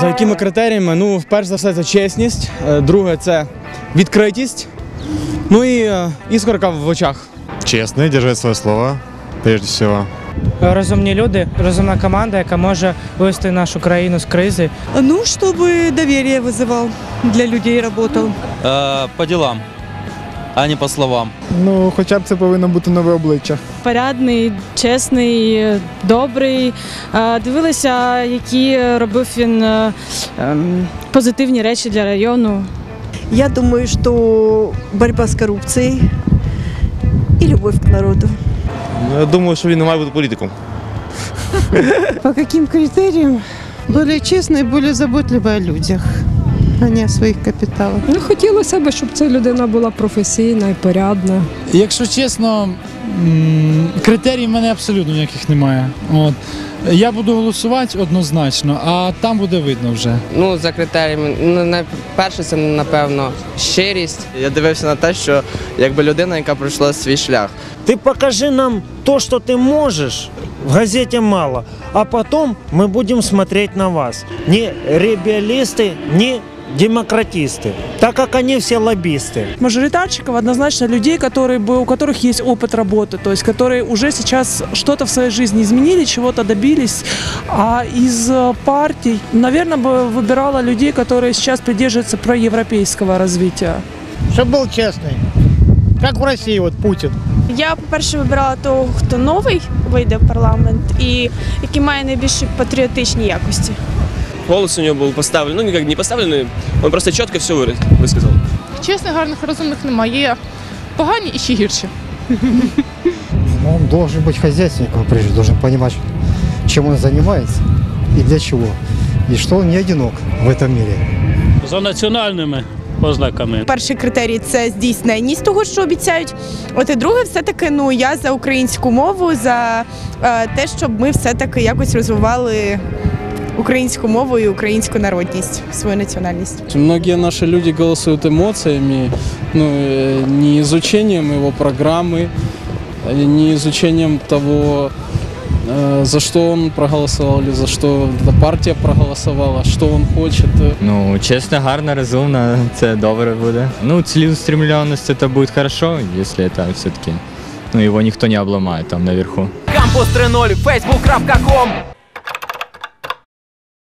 За якими критеріями? Ну, перш за все, це чесність, е, друге це відкритість. Ну і е, іскорка в очах. Честный, держать свое слово, прежде всего. Розумні люди, розумна команда, яка може вивести нашу країну з кризи. Ну, чтобы доверие вызывал для людей, работал. Э, по делам, а не по словам. Ну, хоча б це повинно бути нове обличчя. порядний, чесний, добрий. Дивилися, які робив він е, ем, позитивні речі для району. Я думаю, что борьба с коррупцией и любовь к народу. Я думаю, що він не має бути політиком. По каким критериям? Более честно и более о людях, а своїх капіталів. своих. Ну, хотілося б, щоб ця людина була професійна і порядна. Якщо чесно, критеріїв в мене абсолютно ніяких немає. От. Я буду голосувати однозначно, а там буде видно вже. Ну, за критеріями, ну, найперше, це, напевно, щирість. Я дивився на те, що якби людина, яка пройшла свій шлях. Ти покажи нам то, що ти можеш. В газеті мало. А потім ми будемо смотреть на вас. Не ребелисты, не демократисты, так как они все лоббисты. Мажоритарщиков однозначно людей, которые, бы, у которых есть опыт работы, то есть которые уже сейчас что-то в своей жизни изменили, чего-то добились. А из э, партий, наверное, бы выбирала людей, которые сейчас придерживаются проевропейского развития. Щоб був чесний. Як в Росії, от Путін. Я, по-перше, вибирала того, хто новий вийде в парламент і який має найбільші патріотичні якості. Голос у нього був поставлений, ну, як не поставлений, він просто чітко все висказав. Чесних, гарних, розумних немає. Є погані і ще гірші. Ну, он должен быть хозяйственником, прежде должен понимать, чем он занимается и для чего. И что он не одинок в этом мире. За національними ознаками. Перший критерій це здійсненність того, що обіцяють. От і друге, все-таки ну я за українську мову, за е, те, щоб ми все-таки якось розвивали українську мову і українську народність, свою національність. Многие наши люди голосуют эмоциями, ну, э, не изучением его программы, э, не изучением того, э, за что он проголосовал или за что эта партия проголосовала, что он хочет. Ну, чесно, гарно, розумно, це добре буде. Ну, цілеустремленность это будет хорошо, если это все-таки, ну, его никто не обломает там наверху. Кампус 3.0, facebook.com